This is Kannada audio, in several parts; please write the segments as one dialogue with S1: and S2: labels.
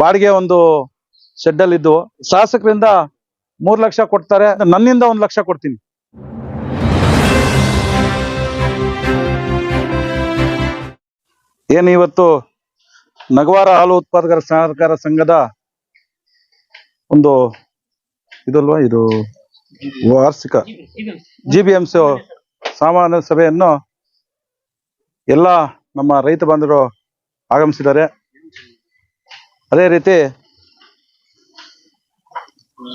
S1: ಬಾಡಿಗೆ ಒಂದು ಶೆಡ್ ಅಲ್ಲಿ ಇದ್ದು, ಶಾಸಕರಿಂದ ಮೂರು ಲಕ್ಷ ಕೊಡ್ತಾರೆ, ನನ್ನಿಂದ ಒಂದು ಲಕ್ಷ ಕೊಡ್ತೀನಿ. ಏನು ಇವತ್ತು ನಗವಾರ ಹಾಲು ಉತ್ಪಾದಕರ ಸಹಕಾರ ಸಂಘದ ಒಂದು ಇದಲ್ವಾ, ಇದು ವಾರ್ಷಿಕ ಜಿ ಬಿ ಎಂ ಸಿ ಸಾಮಾನ್ಯ ಸಭೆಯನ್ನು ಎಲ್ಲ ನಮ್ಮ ರೈತ ಬಾಂಧವರು ಆಗಮಿಸಿದ್ದಾರೆ. ಅದೇ ರೀತಿ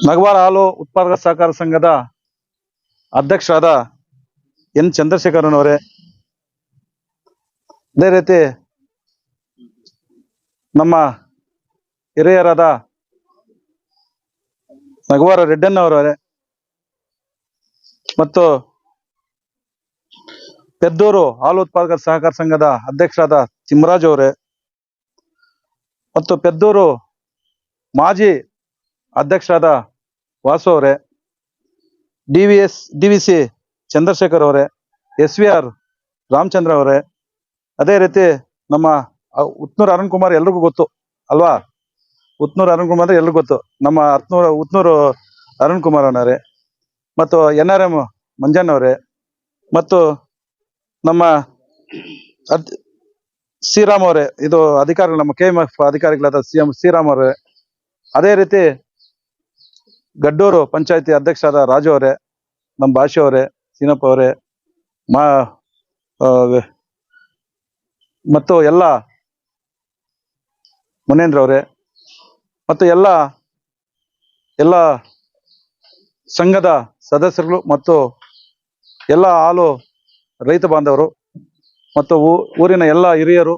S1: ನಗವಾರ ಹಾಲು ಉತ್ಪಾದಕ ಸಹಕಾರ ಸಂಘದ ಅಧ್ಯಕ್ಷರಾದ ಎನ್ ಚಂದ್ರಶೇಖರನ್ ಅವರೇ. ಅದೇ ರೀತಿ ನಮ್ಮ ಹಿರಿಯರಾದ ನಗವಾರ ರೆಡ್ಡನ್ನವರವರೇ ಮತ್ತು ಪೆದ್ದೂರು ಹಾಲು ಉತ್ಪಾದಕ ಸಹಕಾರ ಸಂಘದ ಅಧ್ಯಕ್ಷರಾದ ತಿಮ್ಮರಾಜ್ ಅವರೇ. ಮತ್ತು ಪೆದ್ದೂರು ಮಾಜಿ ಅಧ್ಯಕ್ಷರಾದ ವಾಸು ಅವರೇ, D V S, D V C Chandrashekhar ಅವರೇ, ಎಸ್ ವಿ ಆರ್ ರಾಮಚಂದ್ರ ಅವರೇ, ಅದೇ ರೀತಿ ನಮ್ಮ ಉತ್ನೂರು ಅರುಣ್ ಕುಮಾರ್ ಎಲ್ರಿಗೂ ಗೊತ್ತು, ಅಲ್ವಾ? ಉತ್ನೂರು ಅರುಣ್ ಕುಮಾರ್ ಅಂದ್ರೆ ಎಲ್ರಿಗೂ ಗೊತ್ತು. ನಮ್ಮ ಹತ್ನೂರು, ಉತ್ನೂರು ಅರುಣ್ ಕುಮಾರ್ ಅವರೇ ಮತ್ತು ಎನ್ ಆರ್ ಎಂ ಮಂಜಣ್ಣವರೇ ಮತ್ತು ನಮ್ಮ ಶ್ರೀರಾಮ್ ಅವರೇ, ಇದು ಅಧಿಕಾರಿಗಳು, ನಮ್ಮ ಕೆ ಎಂ ಎಫ್ ಅಧಿಕಾರಿಗಳಾದ ಸಿ ಎಂ ಶ್ರೀರಾಮ್ ಅವರೇ. ಅದೇ ರೀತಿ ಗಡ್ಡೂರು ಪಂಚಾಯತಿ ಅಧ್ಯಕ್ಷರಾದ ರಾಜು ಅವರೇ, ನಮ್ಮ ಭಾಷೆ ಅವರೇ, ಸೀನಪ್ಪ ಅವರೇ, ಮಾ ಮತ್ತು ಎಲ್ಲ ಮುನೇಂದ್ರ ಅವರೇ, ಮತ್ತು ಎಲ್ಲ ಎಲ್ಲ ಸಂಘದ ಸದಸ್ಯರುಗಳು ಮತ್ತು ಎಲ್ಲ ಹಾಲು ರೈತ ಬಾಂಧವರು ಮತ್ತು ಊರಿನ ಎಲ್ಲ ಹಿರಿಯರು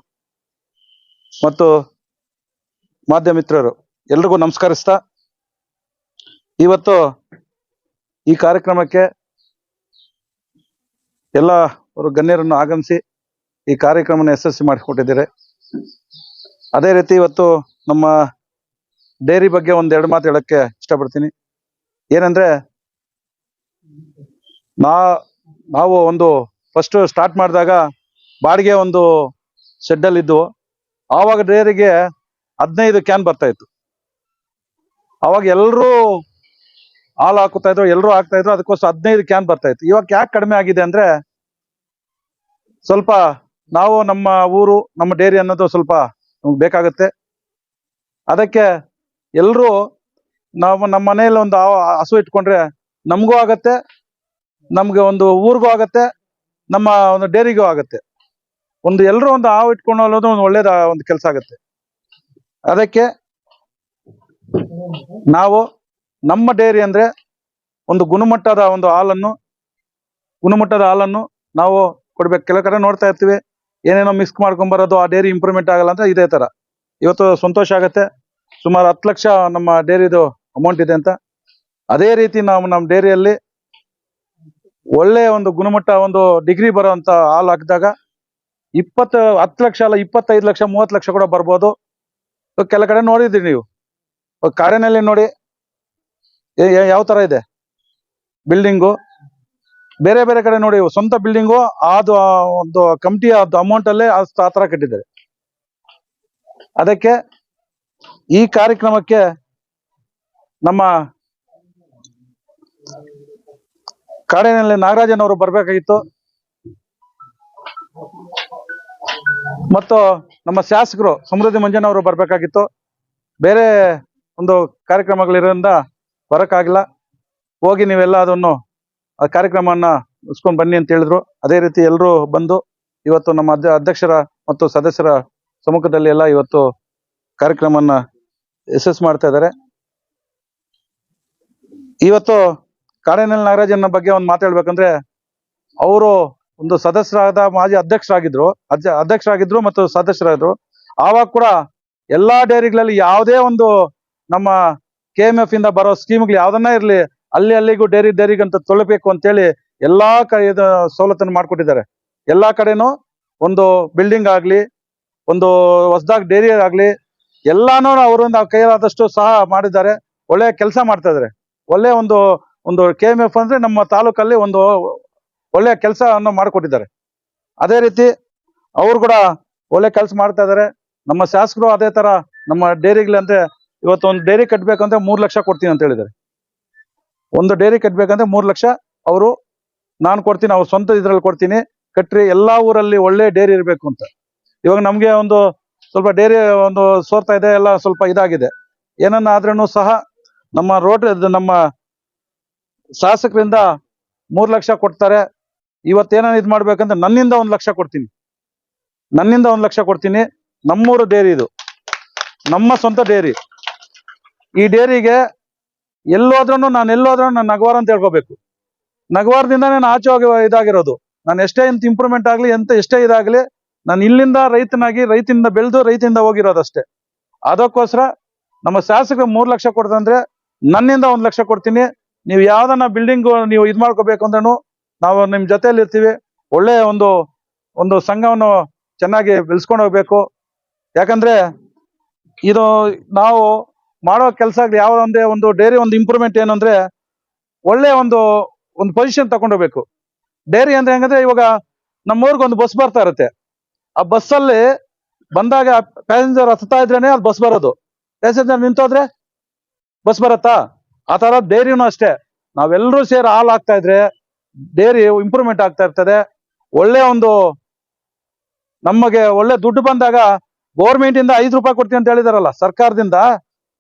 S1: ಮತ್ತು ಮಾಧ್ಯಮಿತ್ರರು ಎಲ್ರಿಗೂ ನಮಸ್ಕರಿಸ್ತಾ ಇವತ್ತು ಈ ಕಾರ್ಯಕ್ರಮಕ್ಕೆ ಎಲ್ಲ ಅವರು ಗಣ್ಯರನ್ನು ಆಗಮಿಸಿ ಈ ಕಾರ್ಯಕ್ರಮನ ಯಶಸ್ವಿ ಮಾಡಿಕೊಟ್ಟಿದ್ದಾರೆ ಅದೇ ರೀತಿ ಇವತ್ತು ನಮ್ಮ ಡೈರಿ ಬಗ್ಗೆ ಒಂದೆರಡು ಮಾತು ಹೇಳಕ್ಕೆ ಇಷ್ಟಪಡ್ತೀನಿ. ಏನಂದ್ರೆ ನಾ, ನಾವು ಒಂದು ಫಸ್ಟ್ ಸ್ಟಾರ್ಟ್ ಮಾಡಿದಾಗ ಬಾಡಿಗೆ ಒಂದು ಶೆಡ್ ಅಲ್ಲಿ ಇದ್ದು ಆವಾಗ ಡೇರಿಗೆ ಹದಿನೈದು ಕ್ಯಾನ್ ಬರ್ತಾ ಇತ್ತು. ಅವಾಗ ಎಲ್ಲರೂ ಹಾಲು ಹಾಕುತ್ತಾ ಇದ್ರು ಎಲ್ಲರೂ ಹಾಕ್ತಾ ಇದ್ರು, ಅದಕ್ಕೋಸ್ಕರ ಹದಿನೈದು ಕ್ಯಾನ್ ಬರ್ತಾ ಇತ್ತು. ಇವಾಗ ಯಾಕೆ ಕಡಿಮೆ ಆಗಿದೆ ಅಂದ್ರೆ ಸ್ವಲ್ಪ ನಾವು ನಮ್ಮ ಊರು, ನಮ್ಮ ಡೇರಿ ಅನ್ನೋದು ಸ್ವಲ್ಪ ನಮ್ಗೆ ಬೇಕಾಗುತ್ತೆ. ಅದಕ್ಕೆ ಎಲ್ಲರೂ ನಾವು ನಮ್ಮ ಮನೆಯಲ್ಲಿ ಒಂದು ಹಸು ಇಟ್ಕೊಂಡ್ರೆ ನಮಗೂ ಆಗತ್ತೆ, ನಮ್ಗೆ ಒಂದು ಊರಿಗೂ ಆಗತ್ತೆ, ನಮ್ಮ ಒಂದು ಡೇರಿಗೂ ಆಗತ್ತೆ. ಒಂದು ಎಲ್ಲರೂ ಒಂದು ಹಾವು ಇಟ್ಕೊಂಡು ಹೋಗೋದು ಒಂದು ಒಳ್ಳೇದ ಒಂದು ಕೆಲಸ ಆಗುತ್ತೆ. ಅದಕ್ಕೆ ನಾವು ನಮ್ಮ ಡೈರಿ ಅಂದ್ರೆ ಒಂದು ಗುಣಮಟ್ಟದ ಒಂದು ಹಾಲನ್ನು, ಗುಣಮಟ್ಟದ ಹಾಲನ್ನು ನಾವು ಕೊಡ್ಬೇಕು. ಕೆಲವು ಕಡೆ ನೋಡ್ತಾ ಇರ್ತೀವಿ, ಏನೇನೋ ಮಿಕ್ಸ್ ಮಾಡ್ಕೊಂಡ್ ಬರೋದು, ಆ ಡೈರಿ ಇಂಪ್ರೂವ್ಮೆಂಟ್ ಆಗಲ್ಲ ಅಂತ ಇದೇ ತರ. ಇವತ್ತು ಸಂತೋಷ ಆಗತ್ತೆ. ಸುಮಾರು ಹತ್ತು ಲಕ್ಷ ನಮ್ಮ ಡೈರಿದು ಅಮೌಂಟ್ ಇದೆ ಅಂತ. ಅದೇ ರೀತಿ ನಾವು ನಮ್ಮ ಡೈರಿಯಲ್ಲಿ ಒಳ್ಳೆ ಒಂದು ಗುಣಮಟ್ಟ ಒಂದು ಡಿಗ್ರಿ ಬರುವಂತ ಹಾಲು ಹಾಕಿದಾಗ ಇಪ್ಪತ್ತು, ಹತ್ತು ಲಕ್ಷ ಅಲ್ಲ, ಇಪ್ಪತ್ತೈದು ಲಕ್ಷ, ಮೂವತ್ತು ಲಕ್ಷ ಕೂಡ ಬರ್ಬೋದು. ಕೆಲ ಕಡೆ ನೋಡಿದ್ರಿ ನೀವು. ಕಾರ್ಯನಲ್ಲಿ ನೋಡಿ. ಯಾವ ತರ ಇದೆ? ಬಿಲ್ಡಿಂಗು. ಬೇರೆ ಬೇರೆ ಕಡೆ ನೋಡಿ, ಸ್ವಂತ ಬಿಲ್ಡಿಂಗು, ಅದು ಒಂದು ಕಮಿಟಿ, ಅದು ಅಮೌಂಟ್ ಅಲ್ಲೇ ಆ ತರ ಕಟ್ಟಿದ್ದಾರೆ. ಅದಕ್ಕೆ ಈ ಕಾರ್ಯಕ್ರಮಕ್ಕೆ ನಮ್ಮ ಕಾಡಿನಲ್ಲಿ ನಾಗರಾಜನ್ ಅವರು ಬರ್ಬೇಕಾಗಿತ್ತು. ಮತ್ತು ನಮ್ಮ ಶಾಸಕರು ಸಮೃದ್ಧಿ ಮಂಜನ್ ಅವರು ಬರಬೇಕಾಗಿತ್ತು. ಬೇರೆ ಒಂದು ಕಾರ್ಯಕ್ರಮಗಳಿರೋದ್ರಿಂದ ಬರೋಕ್ಕಾಗಿಲ್ಲ. ಹೋಗಿ ನೀವೆಲ್ಲ ಅದನ್ನು, ಆ ಕಾರ್ಯಕ್ರಮವನ್ನ ಉಸ್ಕೊಂಡು ಬನ್ನಿ ಅಂತ ಹೇಳಿದ್ರು. ಅದೇ ರೀತಿ ಎಲ್ಲರೂ ಬಂದು ಇವತ್ತು ನಮ್ಮ ಅಧ್ಯ- ಅಧ್ಯಕ್ಷರ ಮತ್ತು ಸದಸ್ಯರ ಸಮ್ಮುಖದಲ್ಲಿ ಎಲ್ಲ ಇವತ್ತು ಕಾರ್ಯಕ್ರಮವನ್ನ ಯಶಸ್ಸು ಮಾಡ್ತಾ ಇದ್ದಾರೆ. ಇವತ್ತು ಕಾಡೇನಲ್ ನಾಗರಾಜನ ಬಗ್ಗೆ ಒಂದು ಮಾತಾಡ್ಬೇಕಂದ್ರೆ ಅವರು ಒಂದು ಸದಸ್ಯರಾದ ಮಾಜಿ ಅಧ್ಯಕ್ಷರಾಗಿದ್ರು ಅಧ್ಯ ಅಧ್ಯಕ್ಷರಾಗಿದ್ರು ಮತ್ತು ಸದಸ್ಯರಾದ್ರು. ಆವಾಗ ಕೂಡ ಎಲ್ಲಾ ಡೈರಿಗಳಲ್ಲಿ ಯಾವುದೇ ಒಂದು ನಮ್ಮ ಕೆ ಎಂ ಎಫ್ ಇಂದ ಬರೋ ಸ್ಕೀಮ್ಗಳು ಯಾವ್ದನ್ನ ಇರ್ಲಿ, ಅಲ್ಲಿ ಅಲ್ಲಿಗೂ ಡೈರಿ, ಡೈರಿಗಂತ ತೊಳಬೇಕು ಅಂತೇಳಿ ಎಲ್ಲಾ ಕ ಇದು ಸವಲತ್ತನ್ನು ಮಾಡ್ಕೊಟ್ಟಿದ್ದಾರೆ. ಎಲ್ಲಾ ಕಡೆನೂ ಒಂದು ಬಿಲ್ಡಿಂಗ್ ಆಗ್ಲಿ, ಒಂದು ಹೊಸದಾಗಿ ಡೈರಿ ಆಗ್ಲಿ, ಎಲ್ಲಾನು ಅವರಿಂದ ಕೈಲಾದಷ್ಟು ಸಹ ಮಾಡಿದ್ದಾರೆ. ಒಳ್ಳೆ ಕೆಲಸ ಮಾಡ್ತಾ ಇದಾರೆ ಒಳ್ಳೆ ಒಂದು ಒಂದು ಕೆ ಎಂ ಎಫ್ ಅಂದ್ರೆ ನಮ್ಮ ತಾಲೂಕಲ್ಲಿ ಒಂದು ಒಳ್ಳೆ ಕೆಲಸವನ್ನು ಮಾಡಿಕೊಟ್ಟಿದ್ದಾರೆ. ಅದೇ ರೀತಿ ಅವರು ಕೂಡ ಒಳ್ಳೆ ಕೆಲಸ ಮಾಡ್ತಾ ಇದ್ದಾರೆ. ನಮ್ಮ ಶಾಸಕರು ಅದೇ ತರ ನಮ್ಮ ಡೈರಿಗಳಂತೆ ಇವತ್ತು ಒಂದು ಡೈರಿ ಕಟ್ಬೇಕಂದ್ರೆ ಮೂರು ಲಕ್ಷ ಕೊಡ್ತೀನಿ ಅಂತ ಹೇಳಿದ್ದಾರೆ. ಒಂದು ಡೈರಿ ಕಟ್ಬೇಕಂದ್ರೆ ಮೂರು ಲಕ್ಷ ಅವರು ನಾನು ಕೊಡ್ತೀನಿ, ಅವ್ರ ಸ್ವಂತ ಇದ್ರಲ್ಲಿ ಕೊಡ್ತೀನಿ, ಕಟ್ರಿ, ಎಲ್ಲಾ ಊರಲ್ಲಿ ಒಳ್ಳೆ ಡೈರಿ ಇರಬೇಕು ಅಂತ. ಇವಾಗ ನಮಗೆ ಒಂದು ಸ್ವಲ್ಪ ಡೈರಿ ಒಂದು ಸೋರ್ತಾ ಇದೆ, ಎಲ್ಲ ಸ್ವಲ್ಪ ಇದಾಗಿದೆ. ಏನನ್ನ ಆದ್ರೂ ಸಹ ನಮ್ಮ ರೋಡ್, ನಮ್ಮ ಶಾಸಕರಿಂದ ಮೂರು ಲಕ್ಷ ಕೊಡ್ತಾರೆ. ಇವತ್ತೇನ ಇದು ಮಾಡ್ಬೇಕಂದ್ರೆ ನನ್ನಿಂದ ಒಂದ್ ಲಕ್ಷ ಕೊಡ್ತೀನಿ. ನನ್ನಿಂದ ಒಂದ್ ಲಕ್ಷ ಕೊಡ್ತೀನಿ. ನಮ್ಮೂರು ಡೇರಿ ಇದು. ನಮ್ಮ ಸ್ವಂತ ಡೇರಿ. ಈ ಡೇರಿಗೆ ಎಲ್ಲೋದ್ರೂ ನಾನು ಎಲ್ಲೋದ್ರೂ ನಾನು ನಗವಾರ ಅಂತ ಹೇಳ್ಕೋಬೇಕು. ನಗವಾರದಿಂದ ನಾನು ಆಚೆ ಹೋಗಿ ಇದಾಗಿರೋದು. ನಾನು ಎಷ್ಟೇ ಇಂತ ಇಂಪ್ರೂವ್ಮೆಂಟ್ ಆಗ್ಲಿ, ಎಂತ ಎಷ್ಟೇ ಇದಾಗ್ಲಿ, ನಾನು ಇಲ್ಲಿಂದ ರೈತನಾಗಿ ರೈತರಿಂದ ಬೆಳೆದು ರೈತರಿಂದ ಹೋಗಿರೋದಷ್ಟೇ. ಅದಕ್ಕೋಸ್ಕರ ನಮ್ಮ ಶಾಸಕರು ಮೂರು ಲಕ್ಷ ಕೊಡ್ತಂದ್ರೆ ನನ್ನಿಂದ ಒಂದ್ ಲಕ್ಷ ಕೊಡ್ತೀನಿ. ನೀವು ಯಾವ್ದನ್ನ ಬಿಲ್ಡಿಂಗ್ ನೀವು ಇದು ಮಾಡ್ಕೋಬೇಕು ಅಂದ್ರೂ ನಾವು ನಿಮ್ ಜೊತೆಯಲ್ಲಿ ಇರ್ತೀವಿ. ಒಳ್ಳೆ ಒಂದು ಒಂದು ಸಂಘವನ್ನು ಚೆನ್ನಾಗಿ ಬೆಳೆಸ್ಕೊಂಡು ಹೋಗ್ಬೇಕು. ಯಾಕಂದ್ರೆ ಇದು ನಾವು ಮಾಡೋ ಕೆಲಸ ಒಂದೇ ಒಂದು ಡೈರಿ ಒಂದು ಇಂಪ್ರೂವ್ಮೆಂಟ್ ಏನು ಅಂದ್ರೆ ಒಳ್ಳೆ ಒಂದು ಒಂದು ಪೊಸಿಷನ್ ತಗೊಂಡೋಗ್ಬೇಕು ಡೈರಿ ಅಂದ್ರೆ ಹೆಂಗಂದ್ರೆ ಇವಾಗ ನಮ್ಮೂರ್ಗೆ ಒಂದು ಬಸ್ ಬರ್ತಾ ಇರುತ್ತೆ. ಆ ಬಸ್ಸಲ್ಲಿ ಬಂದಾಗ ಪ್ಯಾಸೆಂಜರ್ ಹತ್ತಾ ಇದ್ರೇನೆ ಅದು ಬಸ್ ಬರೋದು. ಪ್ಯಾಸೆಂಜರ್ ನಿಂತೋದ್ರೆ ಬಸ್ ಬರತ್ತಾ? ಆ ತರ ಡೈರಿನೂ ಅಷ್ಟೇ. ನಾವೆಲ್ಲರೂ ಸೇರಿ ಹಾಲ್ ಆಗ್ತಾ ಇದ್ರೆ ಡೈರಿ ಇಂಪ್ರೂವ್ಮೆಂಟ್ ಆಗ್ತಾ ಇರ್ತದೆ. ಒಳ್ಳೆ ಒಂದು ನಮಗೆ ಒಳ್ಳೆ ದುಡ್ಡು ಬಂದಾಗ ಗೌರ್ಮೆಂಟ್ ಇಂದ ಐದು ರೂಪಾಯಿ ಕೊಡ್ತೀವಿ ಅಂತ ಹೇಳಿದಾರಲ್ಲ, ಸರ್ಕಾರದಿಂದ.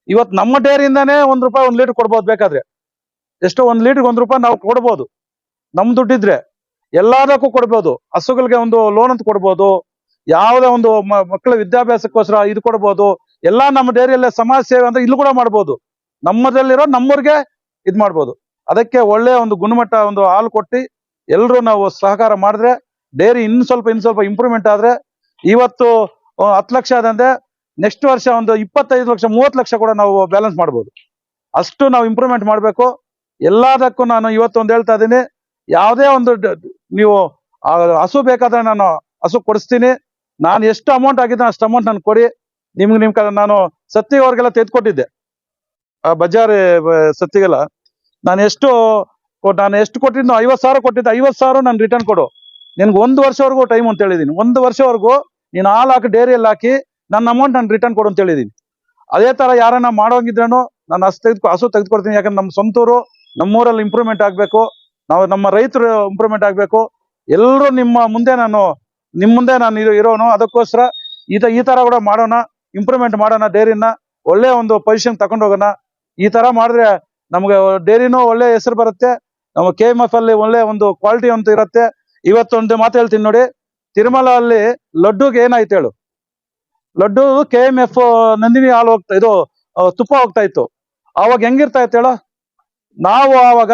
S1: ಇವತ್ ನಮ್ಮ ಡೇರಿಯಿಂದಾನೇ ಒಂದ್ ರೂಪಾಯಿ ಒಂದ್ ಲೀಟರ್ ಕೊಡ್ಬೋದು ಬೇಕಾದ್ರೆ. ಎಷ್ಟೋ ಒಂದ್ ಲೀಟರ್ ಒಂದ್ ರೂಪಾಯಿ ನಾವು ಕೊಡ್ಬೋದು. ನಮ್ ದುಡ್ಡಿದ್ರೆ ಎಲ್ಲದಕ್ಕೂ ಕೊಡ್ಬೋದು. ಹಸುಗಳಿಗೆ ಒಂದು ಲೋನ್ ಅಂತ ಕೊಡ್ಬೋದು. ಯಾವುದೇ ಒಂದು ಮಕ್ಕಳ ವಿದ್ಯಾಭ್ಯಾಸಕ್ಕೋಸ್ಕರ ಇದು ಕೊಡ್ಬೋದು. ಎಲ್ಲಾ ನಮ್ಮ ಡೈರಿಯಲ್ಲೇ ಸಮಾಜ ಸೇವೆ ಅಂದ್ರೆ ಇಲ್ಲೂ ಕೂಡ ಮಾಡ್ಬೋದು. ನಮ್ಮದಲ್ಲಿರೋ ನಮ್ಮೂರ್ಗೆ ಇದ್ ಮಾಡ್ಬೋದು ಅದಕ್ಕೆ ಒಳ್ಳೆ ಒಂದು ಗುಣಮಟ್ಟ, ಒಂದು ಹಾಲು ಕೊಟ್ಟು ಎಲ್ಲರೂ ನಾವು ಸಹಕಾರ ಮಾಡಿದ್ರೆ, ಡೈರಿ ಇನ್ ಸ್ವಲ್ಪ ಇನ್ ಸ್ವಲ್ಪ ಇಂಪ್ರೂವ್ಮೆಂಟ್ ಆದ್ರೆ ಇವತ್ತು ಹತ್ತು ಲಕ್ಷ ಆದಂದ್ರೆ ನೆಕ್ಸ್ಟ್ ವರ್ಷ ಒಂದು ಇಪ್ಪತ್ತೈದು ಲಕ್ಷ, ಮೂವತ್ತು ಲಕ್ಷ ಕೂಡ ನಾವು ಬ್ಯಾಲೆನ್ಸ್ ಮಾಡ್ಬೋದು. ಅಷ್ಟು ನಾವು ಇಂಪ್ರೂವ್ಮೆಂಟ್ ಮಾಡಬೇಕು. ಎಲ್ಲದಕ್ಕೂ ನಾನು ಇವತ್ತು ಒಂದು ಹೇಳ್ತಾ ಇದ್ದೀನಿ. ಯಾವುದೇ ಒಂದು ನೀವು ಹಸು ಬೇಕಾದ್ರೆ ನಾನು ಹಸು ಕೊಡಿಸ್ತೀನಿ. ನಾನು ಎಷ್ಟು ಅಮೌಂಟ್ ಆಗಿದ್ದೆ ಅಷ್ಟು ಅಮೌಂಟ್ ನಾನು ಕೊಡಿ. ನಿಮ್ಗೆ, ನಿಮ್ ನಾನು ನಾನು ಅವ್ರಿಗೆಲ್ಲ ತೆಗೆದುಕೊಟ್ಟಿದ್ದೆ. ಬಜಾರ್ ಸತ್ತಿಗೆಲ್ಲ. ನಾನು ಎಷ್ಟು ನಾನು ಎಷ್ಟು ಕೊಟ್ಟಿದ್ದು ಐವತ್ತು ಸಾವಿರ ಕೊಟ್ಟಿದ್ದು ಐವತ್ತು ಸಾವಿರ ನಾನು ರಿಟರ್ನ್ ಕೊಡು. ನಿನ್ಗೆ ಒಂದು ವರ್ಷವರೆಗೂ ಟೈಮ್ ಅಂತ ಹೇಳಿದೀನಿ. ಒಂದು ವರ್ಷವರೆಗೂ ನೀನು ಹಾಲು ಹಾಕಿ ಡೈರಿಯಲ್ಲಿ ಹಾಕಿ ನನ್ನ ಅಮೌಂಟ್ ನಾನು ರಿಟರ್ನ್ ಕೊಡು ಅಂತ ಹೇಳಿದೀನಿ. ಅದೇ ತರ ಯಾರನ್ನ ಮಾಡೋಂಗಿದ್ರೇನು ನಾನು ಹಸು ತೆಗೆದು ಹಸು ತೆಗೆದುಕೊಡ್ತೀನಿ. ಯಾಕಂದ್ರೆ ನಮ್ಮ ಸ್ವಂತೂರು, ನಮ್ಮೂರಲ್ಲಿ ಇಂಪ್ರೂವ್ಮೆಂಟ್ ಆಗಬೇಕು. ನಾವು ನಮ್ಮ ರೈತರು ಇಂಪ್ರೂವ್ಮೆಂಟ್ ಆಗಬೇಕು. ಎಲ್ಲರೂ ನಿಮ್ಮ ಮುಂದೆ ನಾನು ನಿಮ್ಮ ಮುಂದೆ ನಾನು ಇದು ಇರೋನು. ಅದಕ್ಕೋಸ್ಕರ ಈ ಈ ತರ ಕೂಡ ಮಾಡೋಣ. ಇಂಪ್ರೂವ್ಮೆಂಟ್ ಮಾಡೋಣ. ಡೈರಿನ ಒಳ್ಳೆ ಒಂದು ಪೊಸಿಷನ್ ತಗೊಂಡು ಹೋಗೋಣ. ಈ ತರ ಮಾಡಿದ್ರೆ ನಮ್ಗೆ ಡೈರಿನೂ ಒಳ್ಳೆ ಹೆಸರು ಬರುತ್ತೆ. ನಮ್ಮ ಕೆ ಎಂ ಎಫ್ ಅಲ್ಲಿ ಒಳ್ಳೆ ಒಂದು ಕ್ವಾಲಿಟಿ ಅಂತ ಇರುತ್ತೆ. ಇವತ್ತೊಂದು ಮಾತು ಹೇಳ್ತೀನಿ ನೋಡಿ. ತಿರುಮಲ ಅಲ್ಲಿ ಲಡ್ಡುಗೆ ಏನಾಯ್ತು ಹೇಳು. Laddu K M F Nandini ಹಾಲು ಹೋಗ್ತಾ, ಇದು ತುಪ್ಪ ಹೋಗ್ತಾ ಇತ್ತು. ಅವಾಗ ಹೆಂಗಿರ್ತಾ ಇತ್ತು ಹೇಳೋ? ನಾವು ಆವಾಗ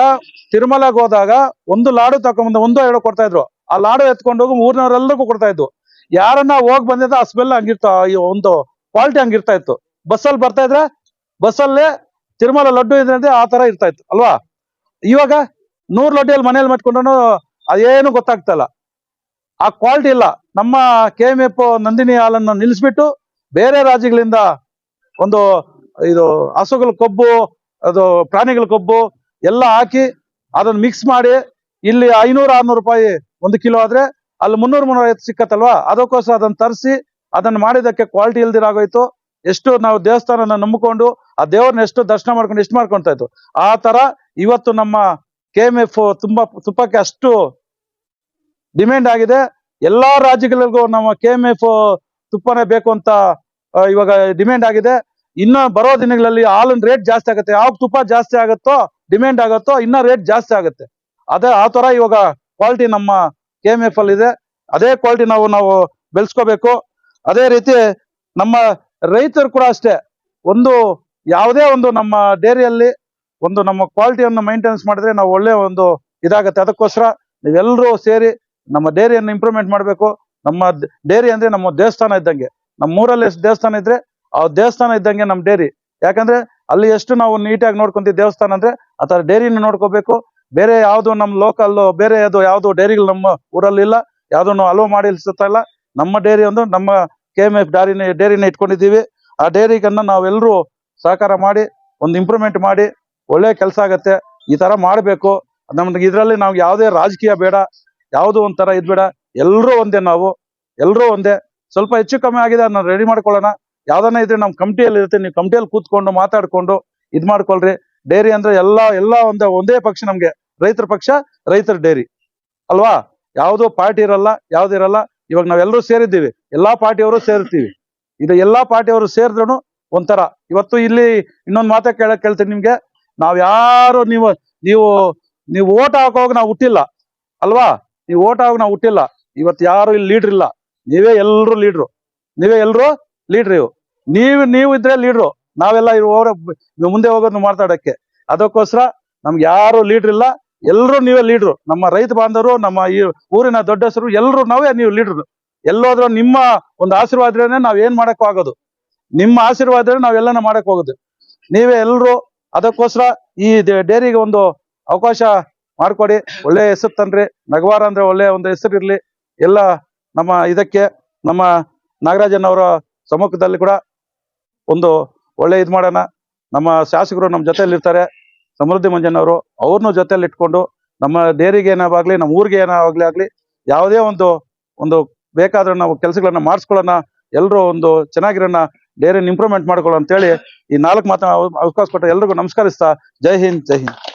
S1: ತಿರುಮಲಗೆ ಹೋದಾಗ ಒಂದು ಲಾಡು ತಕೊಂಡ್ಬಂದು ಒಂದು ಎರಡು ಕೊಡ್ತಾ ಇದ್ರು. ಆ ಲಾಡು ಎತ್ಕೊಂಡು ಹೋಗಿ ಮೂರ್ನವರೆಲ್ಲರಿಗೂ ಕೊಡ್ತಾ ಇದ್ದು ಯಾರನ್ನ ಹೋಗ್ ಬಂದಿದ್ದ ಆ ಸ್ಮೆಲ್ ಹಂಗಿರ್ತ ಒಂದು ಕ್ವಾಲಿಟಿ ಹಂಗಿರ್ತಾ ಇತ್ತು. ಬಸ್ಸಲ್ಲಿ ಬರ್ತಾ ಇದ್ರೆ, ಬಸ್ಸಲ್ಲೇ ತಿರುಮಲ ಲಡ್ಡು ಇದೆ ಆ ತರ ಇರ್ತಾ ಇತ್ತು, ಅಲ್ವಾ? ಇವಾಗ ನೂರ್ ಲಡ್ಡಿಯಲ್ಲಿ ಮನೇಲಿ ಮಾಡ್ಕೊಂಡ್ರು ಅದೇನು ಗೊತ್ತಾಗ್ತಾ ಆ ಕ್ವಾಲಿಟಿ ಇಲ್ಲ. ನಮ್ಮ ಕೆ ಎಂ ಎಫ್ ನಂದಿನಿ ಹಾಲನ್ನು ನಿಲ್ಲಿಸ್ಬಿಟ್ಟು ಬೇರೆ ರಾಜ್ಯಗಳಿಂದ ಒಂದು ಇದು ಹಸುಗಳ ಕೊಬ್ಬು, ಅದು ಪ್ರಾಣಿಗಳ ಕೊಬ್ಬು ಎಲ್ಲ ಹಾಕಿ ಅದನ್ನ ಮಿಕ್ಸ್ ಮಾಡಿ ಇಲ್ಲಿ ಐನೂರು, ಆರ್ನೂರು ರೂಪಾಯಿ ಒಂದು ಕಿಲೋ ಆದ್ರೆ ಅಲ್ಲಿ ಮುನ್ನೂರು ಮುನ್ನೂರ ಐವತ್ತು ಸಿಕ್ಕತ್ತಲ್ವಾ? ಅದಕ್ಕೋಸ್ಕರ ಅದನ್ನ ತರಿಸಿ ಅದನ್ನ ಮಾಡಿದಕ್ಕೆ ಕ್ವಾಲಿಟಿ ಇಲ್ದಿರಾಗೋಯ್ತು. ಎಷ್ಟು ನಾವು ದೇವಸ್ಥಾನನ ನಂಬಿಕೊಂಡು, ಆ ದೇವ್ರನ್ನ ಎಷ್ಟು ದರ್ಶನ ಮಾಡ್ಕೊಂಡು ಎಷ್ಟು ಮಾಡ್ಕೊಂತ ಇತ್ತು ಆ ತರ ಇವತ್ತು ನಮ್ಮ ಕೆ ಎಂ ಎಫ್ ತುಂಬಾ ತುಪ್ಪಕ್ಕೆ ಅಷ್ಟು ಡಿಮ್ಯಾಂಡ್ ಆಗಿದೆ. ಎಲ್ಲಾ ರಾಜ್ಯಗಳಿಗೂ ನಮ್ಮ ಕೆ ಎಂ ಎಫ್ ತುಪ್ಪನೇ ಬೇಕು ಅಂತ ಇವಾಗ ಡಿಮ್ಯಾಂಡ್ ಆಗಿದೆ. ಇನ್ನ ಬರೋ ದಿನಗಳಲ್ಲಿ ಹಾಲಿನ ರೇಟ್ ಜಾಸ್ತಿ ಆಗುತ್ತೆ. ಯಾವ ತುಪ್ಪ ಜಾಸ್ತಿ ಆಗುತ್ತೋ ಡಿಮ್ಯಾಂಡ್ ಆಗುತ್ತೋ, ಇನ್ನ ರೇಟ್ ಜಾಸ್ತಿ ಆಗುತ್ತೆ. ಅದೇ ಆ ತರ ಇವಾಗ ಕ್ವಾಲಿಟಿ ನಮ್ಮ ಕೆ ಎಂ ಎಫ್ ಅಲ್ಲಿ ಇದೆ. ಅದೇ ಕ್ವಾಲಿಟಿ ನಾವು ನಾವು ಬೆಳೆಸ್ಕೋಬೇಕು. ಅದೇ ರೀತಿ ನಮ್ಮ ರೈತರು ಕೂಡ ಅಷ್ಟೇ. ಒಂದು ಯಾವುದೇ ಒಂದು ನಮ್ಮ ಡೇರಿಯಲ್ಲಿ ಒಂದು ನಮ್ಮ ಕ್ವಾಲಿಟಿಯನ್ನು ಮೈಂಟೆನೆನ್ಸ್ ಮಾಡಿದ್ರೆ ನಾವು ಒಳ್ಳೆ ಒಂದು ಇದಾಗುತ್ತೆ. ಅದಕ್ಕೋಸ್ಕರ ನೀವೆಲ್ಲರೂ ಸೇರಿ ನಮ್ಮ ಡೇರಿಯನ್ನು ಇಂಪ್ರೂವ್ಮೆಂಟ್ ಮಾಡಬೇಕು. ನಮ್ಮ ಡೇರಿ ಅಂದ್ರೆ ನಮ್ಮ ದೇವಸ್ಥಾನ ಇದ್ದಂಗೆ. ನಮ್ಮ ಊರಲ್ಲಿ ಎಷ್ಟು ದೇವಸ್ಥಾನ ಇದ್ರೆ ಆ ದೇವಸ್ಥಾನ ಇದ್ದಂಗೆ ನಮ್ಮ ಡೇರಿ ಯಾಕಂದ್ರೆ ಅಲ್ಲಿ ಎಷ್ಟು ನಾವು ನೀಟಾಗಿ ನೋಡ್ಕೊಂತೀವಿ ದೇವಸ್ಥಾನ ಅಂದ್ರೆ ಆ ಥರ ಡೇರಿನ ನೋಡ್ಕೋಬೇಕು. ಬೇರೆ ಯಾವುದು ನಮ್ಮ ಲೋಕಲ್ ಬೇರೆ ಅದು ಯಾವುದು ಡೇರಿಗಳು ನಮ್ಮ ಊರಲ್ಲಿ ಇಲ್ಲ, ಯಾವುದನ್ನು ಅಲೋ ಮಾಡಿ ಸುತ್ತಾ ಇಲ್ಲ. ನಮ್ಮ ಡೇರಿ ಒಂದು ನಮ್ಮ ಕೆ ಎಂ ಎಫ್ ಡೈರಿನ ಡೈರಿನ ಇಟ್ಕೊಂಡಿದ್ದೀವಿ. ಆ ಡೈರಿಗನ್ನ ನಾವೆಲ್ಲರೂ ಸಹಕಾರ ಮಾಡಿ, ಒಂದು ಇಂಪ್ರೂವ್ಮೆಂಟ್ ಮಾಡಿ, ಒಳ್ಳೆ ಕೆಲಸ ಆಗತ್ತೆ. ಈ ತರ ಮಾಡಬೇಕು. ನಮ್ಗೆ ಇದರಲ್ಲಿ ನಾವು ಯಾವುದೇ ರಾಜಕೀಯ ಬೇಡ, ಯಾವುದು ಒಂಥರ ಇದ್ ಬೇಡ ಎಲ್ಲರೂ ಒಂದೇ ನಾವು ಎಲ್ಲರೂ ಒಂದೇ. ಸ್ವಲ್ಪ ಹೆಚ್ಚು ಕಮ್ಮಿ ಆಗಿದೆ ನಾನು ರೆಡಿ ಮಾಡ್ಕೊಳ್ಳೋಣ. ಯಾವ್ದನ್ನ ಇದ್ರೆ ನಮ್ ಕಮಿಟಿಯಲ್ಲಿ ಇರುತ್ತೆ, ನೀವು ಕಮಿಟಿಯಲ್ಲಿ ಕೂತ್ಕೊಂಡು ಮಾತಾಡ್ಕೊಂಡು ಇದ್ ಮಾಡ್ಕೊಳ್ರಿ. ಡೈರಿ ಅಂದ್ರೆ ಎಲ್ಲಾ ಎಲ್ಲಾ ಒಂದೇ ಒಂದೇ ಪಕ್ಷ ನಮ್ಗೆ. ರೈತರ ಪಕ್ಷ, ರೈತರ ಡೈರಿ. ಅಲ್ವಾ? ಯಾವುದೋ ಪಾರ್ಟಿ ಇರಲ್ಲ, ಯಾವ್ದು ಇರಲ್ಲ ಇವಾಗ ನಾವೆಲ್ಲರೂ ಸೇರಿದ್ದೀವಿ. ಎಲ್ಲಾ ಪಾರ್ಟಿಯವರು ಸೇರ್ತೀವಿ. ಇದು ಎಲ್ಲಾ ಪಾರ್ಟಿಯವರು ಸೇರಿದ್ರು ಒಂಥರ. ಇವತ್ತು ಇಲ್ಲಿ ಇನ್ನೊಂದು ಮಾತ ಕೇಳಕ್ ಕೇಳ್ತೀನಿ ನಿಮ್ಗೆ. ನಾವ್ ಯಾರು ನೀವು ನೀವು ನೀವು ಓಟ್ ಹಾಕೋವಾಗ ನಾವು ಹುಟ್ಟಿಲ್ಲ. ಅಲ್ವಾ? ನೀವು ಓಟ್ ಹಾಕೋವಾಗ ನಾವು ಹುಟ್ಟಿಲ್ಲ. ಇವತ್ತು ಯಾರು ಇಲ್ಲಿ ಲೀಡ್ರ್ ಇಲ್ಲ. ನೀವೇ ಎಲ್ರು ಲೀಡ್ರು ನೀವೇ ಎಲ್ರು ಲೀಡ್ರ್ ಇವು. ನೀವು ನೀವು ಇದ್ರೆ ಲೀಡ್ರು ನಾವೆಲ್ಲ ಇವ್ರ ಮುಂದೆ ಹೋಗೋದು ಮಾತಾಡಕ್ಕೆ. ಅದಕ್ಕೋಸ್ಕರ ನಮ್ಗೆ ಯಾರು ಲೀಡ್ರ್ ಇಲ್ಲ. ಎಲ್ರು ನೀವೇ ಲೀಡ್ರು ನಮ್ಮ ರೈತ ಬಾಂಧವರು, ನಮ್ಮ ಈ ಊರಿನ ದೊಡ್ಡ ಹೆಸರು, ಎಲ್ರು ನಾವೇ ನೀವು ಲೀಡ್ರು ಎಲ್ಲೋದ್ರೂ ನಿಮ್ಮ ಒಂದು ಆಶೀರ್ವಾದನೇ ನಾವ್ ಏನ್ ಮಾಡಕ್ ಆಗೋದು. ನಿಮ್ಮ ಆಶೀರ್ವಾದ ನಾವೆಲ್ಲನ ಮಾಡಕ್ ಹೋಗೋದು ನೀವೇ ಎಲ್ರು ಅದಕ್ಕೋಸ್ಕರ ಈ ಡೇರಿಗೆ ಒಂದು ಅವಕಾಶ ಮಾಡ್ಕೊಡಿ. ಒಳ್ಳೆ ಹೆಸರು ತನ್ರಿ ನಗವಾರ ಅಂದ್ರೆ ಒಳ್ಳೆ ಒಂದು ಹೆಸರು ಇರ್ಲಿ. ಎಲ್ಲ ನಮ್ಮ ಇದಕ್ಕೆ, ನಮ್ಮ ನಾಗರಾಜನ್ ಅವರ ಸಮ್ಮುಖದಲ್ಲಿ ಕೂಡ ಒಂದು ಒಳ್ಳೆ ಇದ್ ಮಾಡೋಣ. ನಮ್ಮ ಶಾಸಕರು ನಮ್ಮ ಜೊತೆಯಲ್ಲಿರ್ತಾರೆ. ಸಮೃದ್ಧಿ ಮಂಜನವರು ಅವ್ರನ್ನೂ ಜೊತೆಲಿ ಇಟ್ಕೊಂಡು ನಮ್ಮ ಡೇರಿಗೆ ಏನಾಗಲಿ, ನಮ್ಮ ಊರಿಗೆ ಏನಾಗಲಿ ಆಗಲಿ, ಯಾವುದೇ ಒಂದು ಒಂದು ಬೇಕಾದ್ರೆ ನಾವು ಕೆಲಸಗಳನ್ನ ಮಾಡಿಸ್ಕೊಳ್ಳೋಣ ಎಲ್ಲರೂ ಒಂದು ಚೆನ್ನಾಗಿರೋಣ ಡೇರಿನ ಇಂಪ್ರೂವ್ಮೆಂಟ್ ಮಾಡ್ಕೊಳ್ಳೋ ಅಂತೇಳಿ ಈ ನಾಲ್ಕು ಮಾತನ್ನ ಅವಕಾಶ ಕೊಟ್ಟ ಎಲ್ರಿಗೂ ನಮಸ್ಕರಿಸ್ತಾ, ಜೈ ಹಿಂದ್ ಜೈ ಹಿಂದ್.